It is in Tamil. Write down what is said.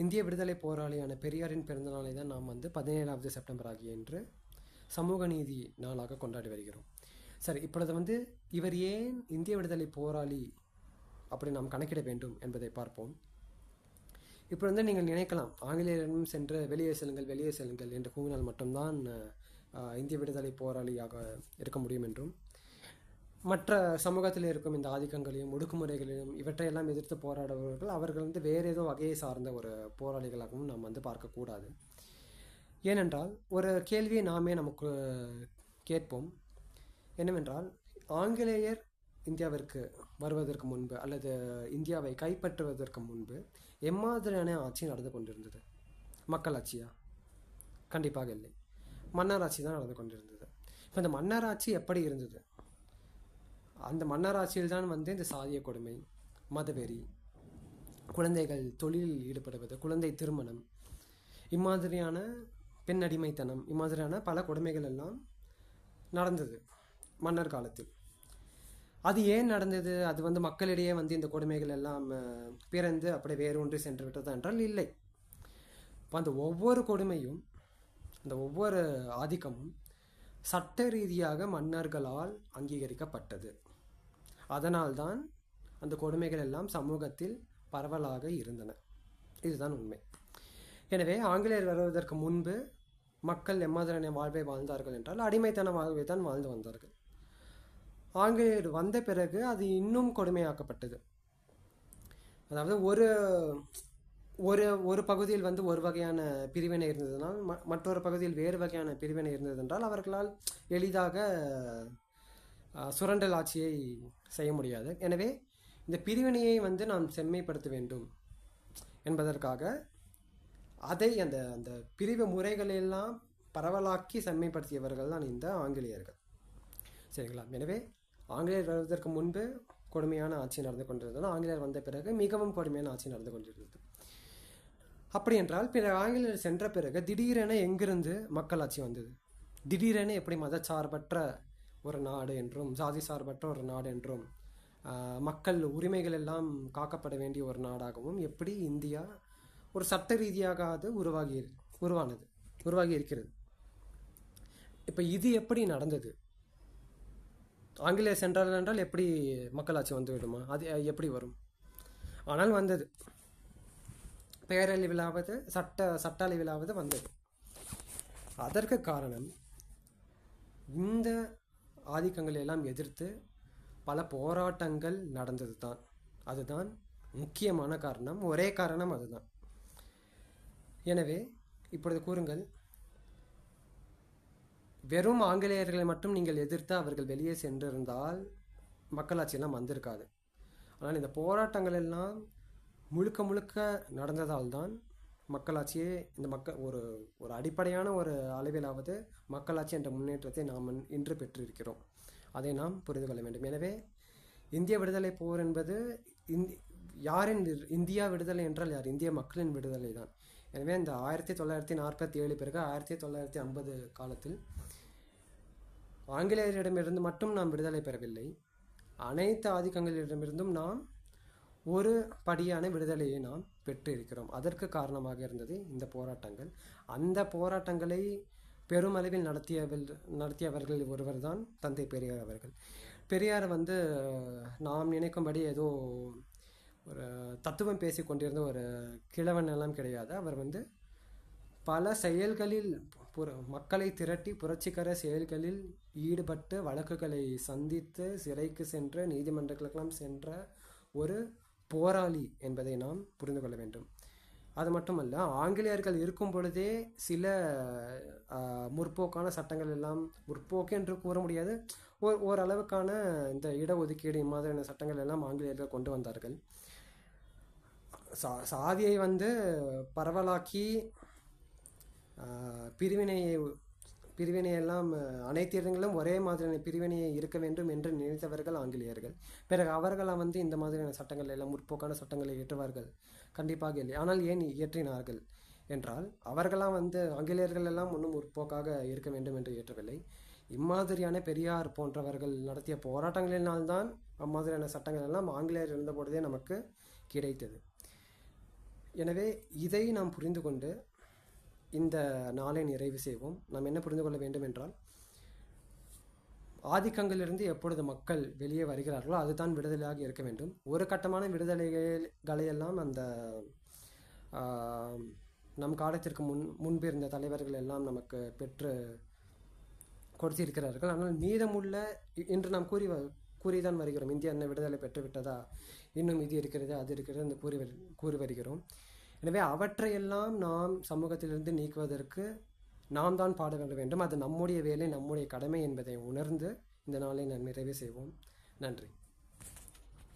இந்திய விடுதலை போராளியான பெரியாரின் பிறந்தநாளை தான் நாம் வந்து பதினேழாவது செப்டம்பர் ஆகிய இன்று சமூக நீதி நாளாக கொண்டாடி வருகிறோம். சரி இப்பொழுது வந்து இவர் ஏன் இந்திய விடுதலை போராளி அப்படி நாம் கணக்கிட வேண்டும் என்பதை பார்ப்போம். இப்போ வந்து நீங்கள் நினைக்கலாம் ஆங்கிலேயரிடம் சென்று வெளியே செல்லுங்கள் வெளியே செல்லுங்கள் என்று கூறினால் மட்டும்தான் இந்திய விடுதலை போராளியாக இருக்க முடியும் என்றும். மற்ற சமூகத்தில் இருக்கும் இந்த ஆதிக்கங்களையும் ஒடுக்குமுறைகளையும் இவற்றையெல்லாம் எதிர்த்து போராடுபவர்கள் அவர்கள் வந்து வேறு ஏதோ வகையை சார்ந்த ஒரு போராளிகளாகவும் நாம் வந்து பார்க்கக்கூடாது. ஏனென்றால் ஒரு கேள்வியை நாமே நமக்கு கேட்போம். என்னவென்றால் ஆங்கிலேயர் இந்தியாவிற்கு வருவதற்கு முன்பு அல்லது இந்தியாவை கைப்பற்றுவதற்கு முன்பு எம்மாதிரியான ஆட்சி நடந்து கொண்டிருந்தது? மக்களாட்சியா? கண்டிப்பாக இல்லை. மன்னராட்சி தான் நடந்து கொண்டிருந்தது. இப்போ இந்த மன்னராட்சி எப்படி இருந்தது? அந்த மன்னராட்சியில் தான் வந்து இந்த சாதிய கொடுமை மதவெறி குழந்தைகள் தொழிலில் ஈடுபடுவது குழந்தை திருமணம் இம்மாதிரியான பெண் அடிமைத்தனம் இம்மாதிரியான பல கொடுமைகள் எல்லாம் நடந்தது மன்னர் காலத்தில். அது ஏன் நடந்தது? அது வந்து மக்களிடையே வந்து இந்த கொடுமைகள் எல்லாம் பிறந்து அப்படியே வேரூன்றி சென்று விட்டது என்றால் இல்லை. இப்போ அந்த ஒவ்வொரு கொடுமையும் அந்த ஒவ்வொரு ஆதிக்கமும் சட்ட ரீதியாக மன்னர்களால் அங்கீகரிக்கப்பட்டது. அதனால்தான் அந்த கொடுமைகள் எல்லாம் சமூகத்தில் பரவலாக இருந்தன. இதுதான் உண்மை. எனவே ஆங்கிலேயர் வருவதற்கு முன்பு மக்கள் எம்மாதிரியான வாழ்வை வாழ்ந்தார்கள் என்றால் அடிமைத்தன வாழ்வை தான் வாழ்ந்து வந்தார்கள். ஆங்கிலேயர் வந்த பிறகு அது இன்னும் கொடுமையாக்கப்பட்டது. அதாவது ஒரு ஒரு ஒரு பகுதியில் வந்து ஒரு வகையான பிரிவினை இருந்ததுனால் ம- மற்றொரு பகுதியில் வேறு வகையான பிரிவினை இருந்ததென்றால் அவர்களால் எளிதாக சுரண்டல் ஆட்சியை செய்ய முடியாது. எனவே இந்த பிரிவினையை வந்து நாம் செம்மைப்படுத்த வேண்டும் என்பதற்காக அதை அந்த அந்த பிரிவு முறைகளெல்லாம் பரவலாக்கி செம்மைப்படுத்தியவர்கள் தான் இந்த ஆங்கிலேயர்கள். சரிங்களா? எனவே ஆங்கிலேயர் வருவதற்கு முன்பு கொடுமையான ஆட்சி நடந்து கொண்டிருந்தது. ஆங்கிலேயர் வந்த பிறகு மிகவும் கொடுமையான ஆட்சி நடந்து கொண்டிருந்தது. அப்படி என்றால் பிற ஆங்கிலேயர் சென்ற பிறகு திடீரென எங்கிருந்து மக்களாட்சி வந்தது? திடீரென எப்படி மதச்சார்பற்ற ஒரு நாடு என்றும் சாதி சார்பற்ற ஒரு நாடு என்றும் மக்கள் உரிமைகள் எல்லாம் காக்கப்பட வேண்டிய ஒரு நாடாகவும் எப்படி இந்தியா ஒரு சட்ட ரீதியாக அது உருவாகி உருவானது உருவாகி இருக்கிறது. இப்போ இது எப்படி நடந்தது? ஆங்கிலேயர் சென்றார்கள் என்றால் எப்படி மக்களாட்சி வந்து விடுமா? அது எப்படி வரும்? ஆனால் வந்தது. பேரழிவிலாவது சட்ட சட்ட அளவிலாவது வந்தது. அதற்கு காரணம் ஆதிக்கங்களை எல்லாம் எதிர்த்து பல போராட்டங்கள் நடந்தது தான் அதுதான் முக்கியமான காரணம். ஒரே காரணம் அதுதான். எனவே இப்பொழுது கூறுங்கள். வெறும் ஆங்கிலேயர்களை மட்டும் நீங்கள் எதிர்த்து அவர்கள் வெளியே சென்றிருந்தால் மக்களாட்சியெல்லாம் வந்திருக்காது. ஆனால் இந்த போராட்டங்கள் எல்லாம் முழுக்க முழுக்க நடந்ததால் தான் மக்களாட்சியே இந்த மக்கள் ஒரு ஒரு அடிப்படையான ஒரு அளவிலாவது மக்களாட்சி என்ற முன்னேற்றத்தை நாம் இன்று பெற்றிருக்கிறோம். அதை நாம் புரிந்து கொள்ள வேண்டும். எனவே இந்திய விடுதலை போர் என்பது இந்தி யாரின் விடு- இந்தியா விடுதலை என்றால் யார்? இந்திய மக்களின் விடுதலை தான். எனவே இந்த ஆயிரத்தி தொள்ளாயிரத்தி நாற்பத்தி ஏழு பிறகு ஆயிரத்தி தொள்ளாயிரத்தி ஐம்பது காலத்தில் ஆங்கிலேயரிடமிருந்து மட்டும் நாம் விடுதலை பெறவில்லை. அனைத்து ஆதிக்கங்களிடமிருந்தும் நாம் ஒரு படியான விடுதலையை நாம் பெற்று இருக்கிறோம் அதற்கு காரணமாக இருந்தது இந்த போராட்டங்கள். அந்த போராட்டங்களை பெருமளவில் நடத்தியவர்கள் நடத்தியவர்கள் ஒருவர் தான் தந்தை பெரியார் அவர்கள். பெரியார் வந்து நாம் நினைக்கும்படி ஏதோ ஒரு தத்துவம் பேசி கொண்டிருந்த ஒரு கிழவன் எல்லாம் கிடையாது. அவர் வந்து பல செயல்களில் புற மக்களை திரட்டி புரட்சிகர செயல்களில் ஈடுபட்டு வழக்குகளை சந்தித்து சிறைக்கு சென்ற நீதிமன்றங்களுக்கெல்லாம் சென்ற ஒரு போராளி என்பதை நாம் புரிந்து கொள்ள வேண்டும். அது மட்டுமல்ல ஆங்கிலேயர்கள் இருக்கும் பொழுதே சில முற்போக்கான சட்டங்கள் எல்லாம் முற்போக்கு என்று கூற முடியாது ஓர் ஓரளவுக்கான இந்த இடஒதுக்கீடு இம்மாதிரியான சட்டங்கள் எல்லாம் ஆங்கிலேயர்கள் கொண்டு வந்தார்கள். சா சாதியை வந்து பரவலாக்கி பிரிவினையை பிரிவினையெல்லாம் அனைத்து இடங்களிலும் ஒரே மாதிரியான பிரிவினையை இருக்க வேண்டும் என்று நினைத்தவர்கள் ஆங்கிலேயர்கள். பிறகு அவர்களாம் வந்து இந்த மாதிரியான சட்டங்கள் எல்லாம் முற்போக்கான சட்டங்களை இயற்றுவார்கள். கண்டிப்பாக இல்லை. ஆனால் ஏன் இயற்றினார்கள் என்றால் அவர்களாம் வந்து ஆங்கிலேயர்கள் எல்லாம் ஒன்றும் முற்போக்காக இருக்க வேண்டும் என்று இயற்றவில்லை. இம்மாதிரியான பெரியார் போன்றவர்கள் நடத்திய போராட்டங்களினால்தான் அம்மாதிரியான சட்டங்கள் எல்லாம் ஆங்கிலேயர் இருந்தபொழுதே நமக்கு கிடைத்தது. எனவே இதை நாம் புரிந்து கொண்டு இந்த நாளை நிறைவு செய்வோம். நாம் என்ன புரிந்து கொள்ள வேண்டும் என்றால் ஆதிக்கங்களிலிருந்து எப்பொழுது மக்கள் வெளியே வருகிறார்களோ அதுதான் விடுதலையாக இருக்க வேண்டும். ஒரு கட்டமான விடுதலைகளையெல்லாம் அந்த நம் காலத்திற்கு முன் முன்பு இருந்த தலைவர்கள் எல்லாம் நமக்கு பெற்று கொடுத்திருக்கிறார்கள். ஆனால் மீதமுள்ள இன்று நாம் கூறி வ- கூறிதான் வருகிறோம். இந்தியா என்ன விடுதலை பெற்று விட்டதா இன்னும் இது இருக்கிறது அது இருக்கிறது என்று கூறி வரு- கூறி வருகிறோம். எனவே அவற்றையெல்லாம் நாம் சமூகத்திலிருந்து நீக்குவதற்கு நாம் தான் பாடுபட வேண்டும். அது நம்முடைய வேலை நம்முடைய கடமை என்பதை உணர்ந்து இந்த நாளை நான் நிறைவு செய்வோம். நன்றி.